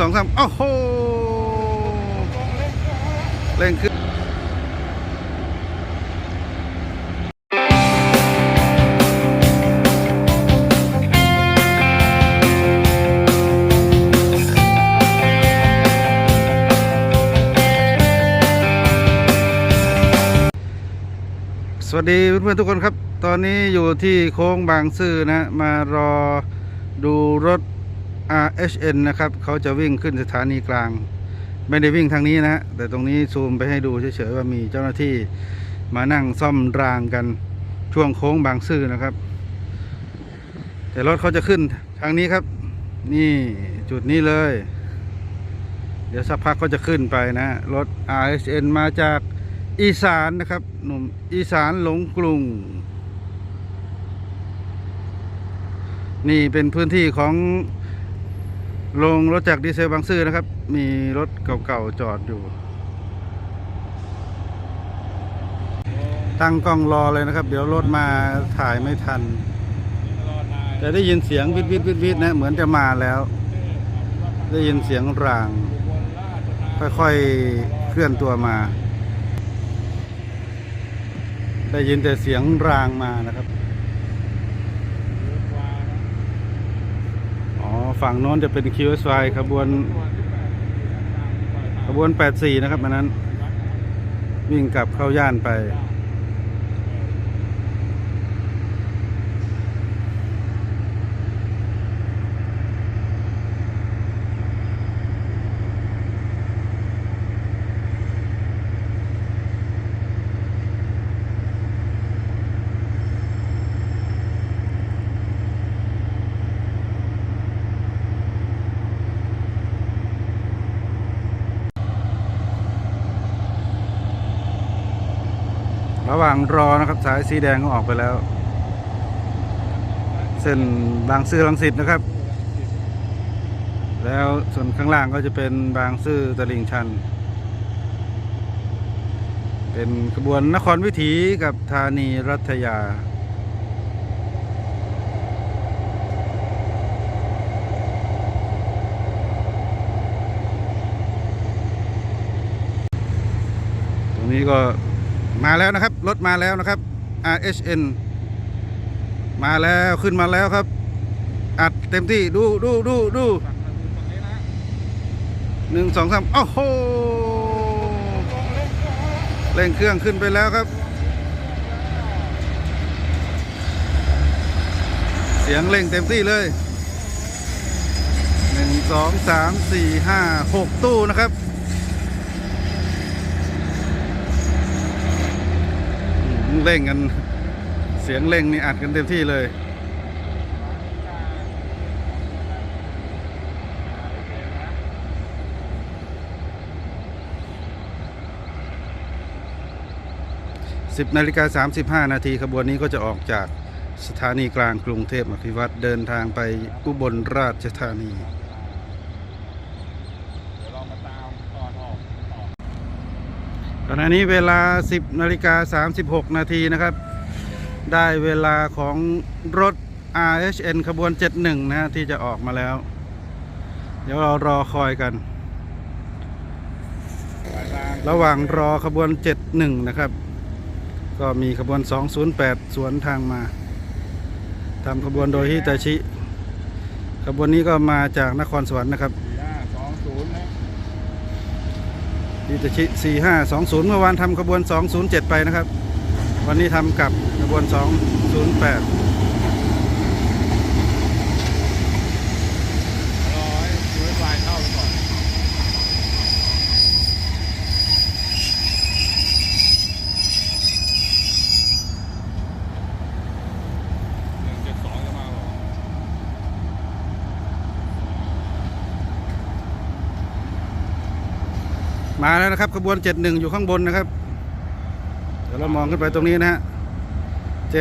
สองสามโอ้โหเร่งขึ้นสวัสดีเพื่อนๆทุกคนครับ ตอนนี้อยู่ที่โค้งบางซื่อนะ มารอดูรถ RHN นะครับเขาจะวิ่งขึ้นสถานีกลาง ไม่ได้วิ่งทางนี้นะแต่ตรงนี้ซูมไปให้ดูเฉยๆว่ามีเจ้าหน้าที่มานั่งซ่อมรางกันช่วงโค้งบางซื่อนะครับ แต่รถเขาจะขึ้นทางนี้ครับ นี่จุดนี้เลย เดี๋ยวสักพักก็จะขึ้นไปนะรถ RHN มาจากอีสานนะครับ หนุ่มอีสานหลงกรุงนี่เป็นพื้นที่ของ โรงรถจักดีเซลบางซื่อนะครับ มีรถเก่าๆจอดอยู่ ตั้งกล้องรอเลยนะครับ เดี๋ยวรถมาถ่ายไม่ทัน แต่ได้ยินเสียงวิดวิดวิดวิดนะเหมือนจะมาแล้ว ได้ยินเสียงราง ค่อยๆเคลื่อนตัวมา ได้ยินแต่เสียงรางมานะครับ อ๋อ ฝั่งโน้นจะเป็น QSY ขบวน ขบวน 84 นะครับอันนั้น วิ่งกลับเข้าย่านไป ระหว่างรอนะครับสายสีแดงก็ออกไปแล้ว เส้นบางซื่อลังสิตนะครับ แล้วส่วนข้างล่างก็จะเป็นบางซื่อตลิ่งชัน เป็นขบวนนครวิถีกับธานีรัตยาตรงนี้ก็ มาแล้วนะครับ รถมาแล้วนะครับ RHN มาแล้วขึ้นมาแล้วครับ อัดเต็มที่ดูดูดูดูหนึ่งสองสามโอ้โหเร่งเครื่องขึ้นไปแล้วครับ เสียงเร่งเต็มที่เลยหนึ่งสองสามสี่ห้าหกตู้นะครับ เร่งกัน เสียงเร่งนี่อัดกันเต็มที่เลย10นาฬิกา35นาทีขบวนนี้ก็จะออกจากสถานีกลางกรุงเทพอภิวัตรเดินทางไปอุบลราชธานี ณะนี้เวลา 10นาฬิกา36 นาทีนะครับ ได้เวลาของรถ RHN ขบวน 71นะฮะที่จะออกมาแล้ว เดี๋ยวเรารอคอยกัน ระหว่างรอขบวน 71 นะครับ ก็มีขบวน 208 สวนทางมาทำขบวนโดยฮิตาชิ ขบวนนี้ก็มาจากนครสวรรค์นะครับ สองศูนย์นะ ฮิตาชิ4520 เมื่อวานทำขบวน 207 ไปนะครับ วันนี้ทำกับขบวน 208 ร้อยช่วยไฟเข้าไปก่อนหนึ่งเจ็ดสองจะมาหรอ มาแล้วนะครับขบวน71อยู่ข้างบนนะครับ เดี๋ยวเรามองขึ้นไปตรงนี้นะฮะ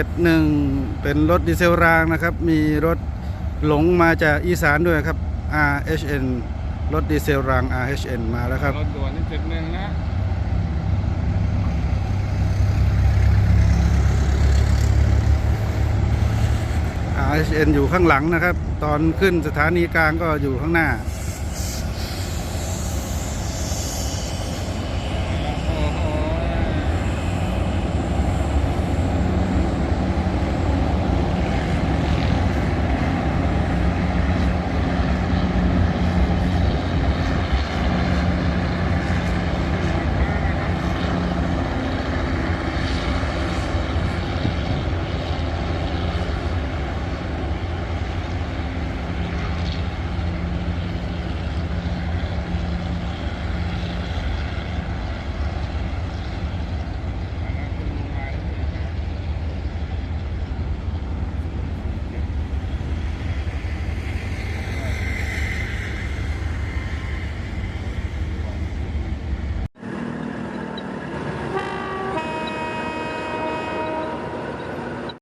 71เป็นรถดีเซลรางนะครับ มีรถหลงมาจากอีสานด้วยครับ RHN รถดีเซลราง RHN มาแล้วครับรถด่วนนี่เจ็ดหนึ่งนะ RHN อยู่ข้างหลังนะครับ ตอนขึ้นสถานีกลางก็อยู่ข้างหน้า